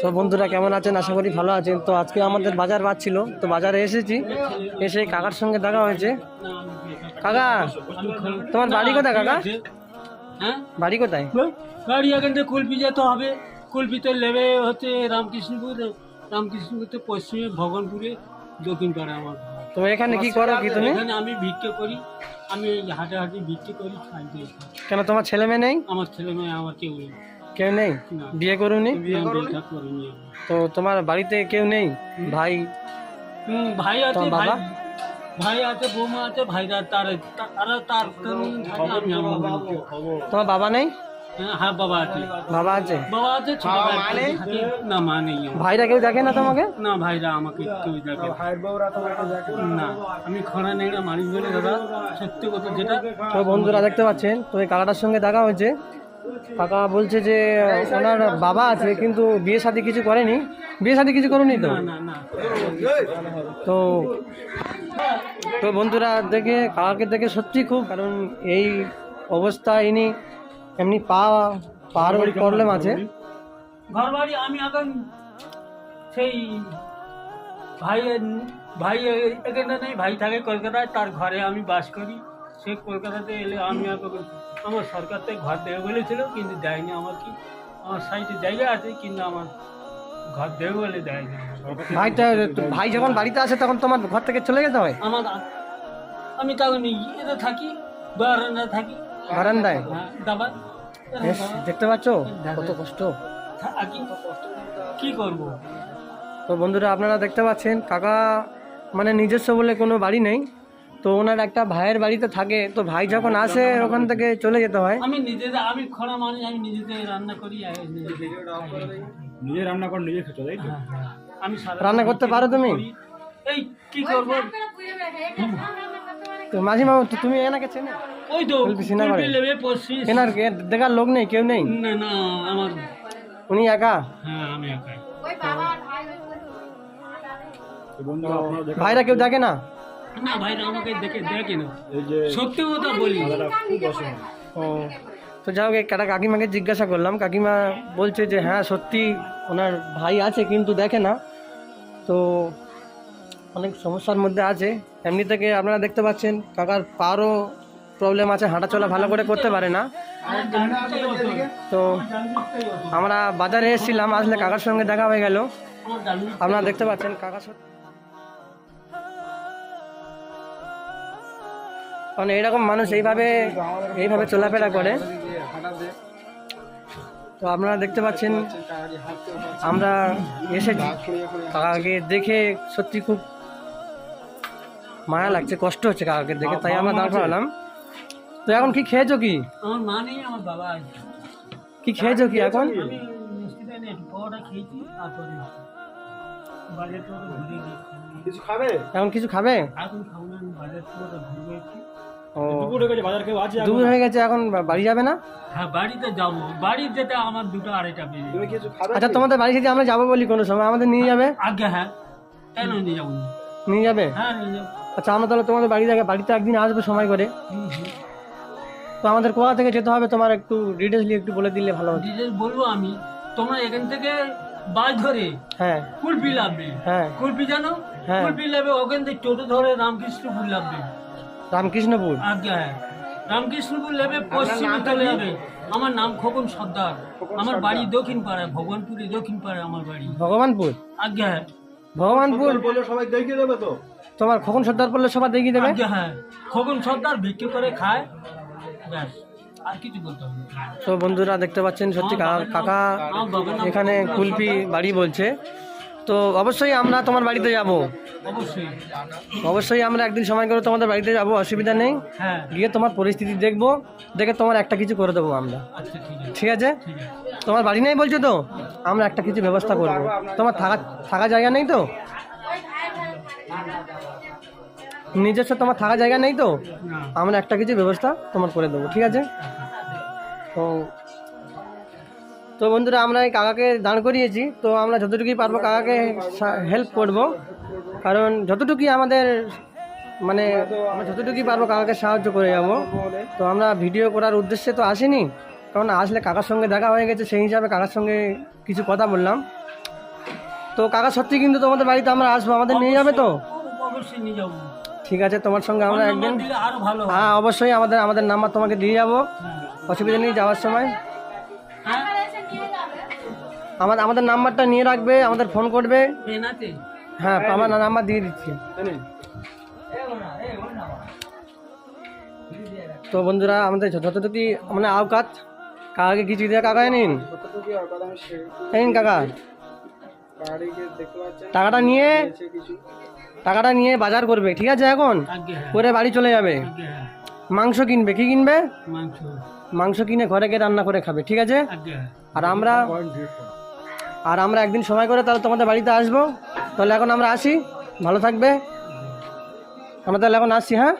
সব বন্ধুরা কেমন আছেন? আশা করি ভালো আছেন। তো আজকে আমাদের বাজার বার ছিল তো বাজারে এসেছি। এসে কাকার সঙ্গে দেখা হয়েছে। কাকা তোমার বাড়ি কোথায় কাকা? হ্যাঁ? বাড়ি কোথায়? গাড়ি এখান থেকে কুলপি যেতে হবে। কুলপিতে নেবে হচ্ছে রামকৃষ্ণপুর রামকৃষ্ণপুর তো পশ্চিমে ভগবানপুরে দক্ষিণ পাড়ে আমার। তো এখানে কি করো কি তুমি? এখানে আমি ভিক্ষে করি। আমি হাটে হাটে ভিক্ষে করি খাই। কেন তোমার ছেলে মেয়ে নেই? আমার ছেলে মেয়ে আমার কেউ নেই। কেউ নেই? বিয়ে করুনি। তো তোমার বাড়িতে কেউ নেই? ভাই? ভাই আছে তোমার বাবা? ভাই আছে বৌমা আছে ভাইরা তার তারা। তোমার বাবা নেই? হ্যাঁ, হ্যাঁ বাবা আছে। বাবা আছে? বাবা আছে থাকে। না মা নেই। ভাইরা কেউ দেখে না তোমাকে? না ভাইরা আমাকে কেউ দেখে না। না। আমি খরা নেড়া মানুষ বলে দাদা সত্যি কথা যেটা। তো বন্ধুরা দেখতে পাচ্ছেন তো এই কাকাটার সঙ্গে দেখা হয়েছে। কাকা বলছে যে, ওনার বাবা আছে, কিন্তু বিয়ে শাদি কিছু করেনি। বিয়ে শাদি কিছু করেনি তো? তো তো বন্ধুরা, দেখে, কাকাকে দেখে সত্যি খুব, কারণ এই অবস্থা, ইনি এমনি পা, পার প্রবলেম আছে। আমি এখন সেই ভাই ভাই এখানে নেই, ভাই থাকে কলকাতায়, তার ঘরে আমি বাস করি। সে কলকাতাতে এলে আমি এখন আমার সরকার থেকে ঘর দেবে বলেছিল কিন্তু দেয়নি আমার কি? আমার সাইডে জায়গা আছে কিন্তু আমার ঘর দেবে বলে দেয়নি। ভাইটা ভাই যখন বাড়িতে আসে তখন তোমার ঘর থেকে চলে যেতে হয়? আমার আমি তখন ইয়েতে থাকি বারান্দা থাকি। বারান্দায়? হ্যাঁ দাবা দেখতে পাচ্ছ? কত কষ্ট। কি করব? তো বন্ধুরা আপনারা দেখতে পাচ্ছেন কাকা মানে নিজস্ব বলে কোনো বাড়ি নেই। তো ওনার একটা ভাইয়ের বাড়িতে থাকে তো ভাই যখন আসে ওখান থেকে চলে যেতে হয়। আমি নিজেদের আমি খরা মানুষ আমি নিজেতে রান্না করি। নিজে রান্না কর নিজে খেতে তাই তো? হ্যাঁ, হ্যাঁ। আমি রান্না করতে পারো তুমি? এই কি করব? তো মাঝিমা তো তুমি এনাকে চেনে? ওই তো এনার কে? দেখার লোক নেই কেউ নেই? না না আমার উনি একা? হ্যাঁ আমি দেখেন। ভাইরা কেউ দেখে না? না ভাইরা আমাকে দেখে দেখে না সত্যি কথা বলি। ও তো যাই হোক একটা কাকিমাকে জিজ্ঞাসা করলাম। কাকিমা বলছে যে হ্যাঁ সত্যি ওনার ভাই আছে কিন্তু দেখে না। তো অনেক সমস্যার মধ্যে আছে। এমনি থেকে আপনারা দেখতে পাচ্ছেন কাকার পারও প্রবলেম আছে হাঁটা চলা ভালো করে করতে পারে না। তো আমরা বাজারে এসেছিলাম আসলে কাকার সঙ্গে দেখা হয়ে গেল। আপনারা দেখতে পাচ্ছেন কাকা কারণ এইরকম মানুষ এইভাবে এইভাবে চলাফেরা করে। তো আপনারা দেখতে পাচ্ছেন আমরা এসেছি। কাকাকে দেখে সত্যি খুব মায়া লাগছে কষ্ট হচ্ছে কাকাকে দেখে তাই আমরা দাঁড় করালাম। তো এখন কি খেয়েছো কি? আমার মা নেই আমার বাবা কি খেয়েছো কি এখন? খেয়েছি কিছু খাবে? এখন কিছু খাবে? ও। দুপুর হয়ে গেছে এখন? দূর হয়ে গেছে এখন বা- বাড়ি যাবে না? হ্যাঁ বাড়িতে যাব। বাড়ি যেতে আমার দুটো আড়াইটা বেজে তুমি কিছু খাবে আচ্ছা তোমাদের বাড়ি থেকে আমরা যাব বলি কোনো সময়। আমাদের নিয়ে যাবে? হ্যাঁ। কেন নিয়ে যাব? নিয়ে যাবে? হ্যাঁ নিয়ে যাব। আচ্ছা আমরা তাহলে তোমাদের বাড়ি থেকে বাড়িতে একদিন আসব সময় করে। তো আমাদের কোথা থেকে যেতে হবে তোমার একটু ডিটেলসলি একটু বলে দিলে ভালো হতো। বলব আমি। তোমরা এখান থেকে বাস ধরে। হ্যাঁ। কুলপি লাভবে। হ্যাঁ। কুলপি জানো? হ্যাঁ। কুলপি লাভবে ওখান থেকে টোটো ধরে রামকৃষ্ণপুর লাভবে। রামকৃষ্ণপুর? আজ্ঞা হ্যাঁ। রামকৃষ্ণপুর লেবে পশ্চিমে চলে যাবে। আমার নাম খোকন সর্দার। আমার বাড়ি দক্ষিণ পাড়ায় ভগবানপুরে দক্ষিণ পাড়ায় আমার বাড়ি। ভগবানপুর? আজ্ঞা হ্যাঁ। ভগবানপুর? বলে সবাই দেখিয়ে দেবে তো। তোমার কখন সর্দার পড়লে সবার দেখিয়ে দেবে? আজ্ঞা হ্যাঁ। খোকন সর্দার বিক্রি করে খায়। ব্যাস। আর কিছু বলতে হবে তো বন্ধুরা দেখতে পাচ্ছেন সত্যি কাকা- এখানে কুলপি বাড়ি বলছে। তো অবশ্যই আমরা তোমার বাড়িতে যাব। অবশ্যই। অবশ্যই আমরা একদিন সময় করে তোমাদের বাড়িতে যাব অসুবিধা নেই। হ্যাঁ। গিয়ে তোমার পরিস্থিতি দেখব দেখে তোমার একটা কিছু করে দেবো আমরা। আচ্ছা ঠিক আছে। ঠিক তোমার বাড়ি নেই বলছো তো? আমরা একটা কিছু ব্যবস্থা করব। তোমার থাকা থাকা জায়গা নেই তো? নিজস্ব তোমার থাকা জায়গা নেই তো? আমরা একটা কিছু ব্যবস্থা তোমার করে দেবো ঠিক আছে? তো তো বন্ধুরা আমরা এই কাকাকে দাঁড় করিয়েছি তো আমরা যতটুকুই পারব কাকাকে হেল্প করব। কারণ যতটুকুই আমাদের মানে আমরা যতটুকুই পারব কাকাকে সাহায্য করে যাব। তো আমরা ভিডিও করার উদ্দেশ্যে তো আসিনি কারণ আসলে কাকার সঙ্গে দেখা হয়ে গেছে সেই হিসাবে কাকার সঙ্গে কিছু কথা বললাম। তো কাকা সত্যি কিন্তু তোমাদের বাড়িতে আমরা আসব আমাদের নিয়ে যাবে তো? অবশ্যই নিয়ে যাব। ঠিক আছে তোমার সঙ্গে আমরা একদিন হয়। হ্যাঁ অবশ্যই আমাদের আমাদের নাম্বার তোমাকে দিয়ে যাব। হ্যাঁ। অসুবিধা নেই যাওয়ার সময়। হ্যাঁ। আমাদের আমাদের নাম্বারটা নিয়ে রাখবে আমাদের ফোন করবে। হ্যাঁ আমার নাম্বার দিয়ে দিচ্ছি। তো বন্ধুরা আমাদের যতটুকু মানে আওকাত কাকাকে কিছু দিয়ে কাকা নিন। নিন কাকা টাকাটা নিয়ে টাকাটা নিয়ে বাজার করবে ঠিক আছে এখন? হ্যাঁ। করে বাড়ি চলে যাবে। মাংস কিনবে কি কিনবে? মাংস। মাংস কিনে ঘরে গিয়ে রান্না করে খাবে ঠিক আছে? আর আমরা আর আমরা একদিন সময় করে তাহলে তোমাদের বাড়িতে আসব। তাহলে এখন আমরা আসি। ভালো থাকবে। আমরা তাহলে এখন আসছি হ্যাঁ?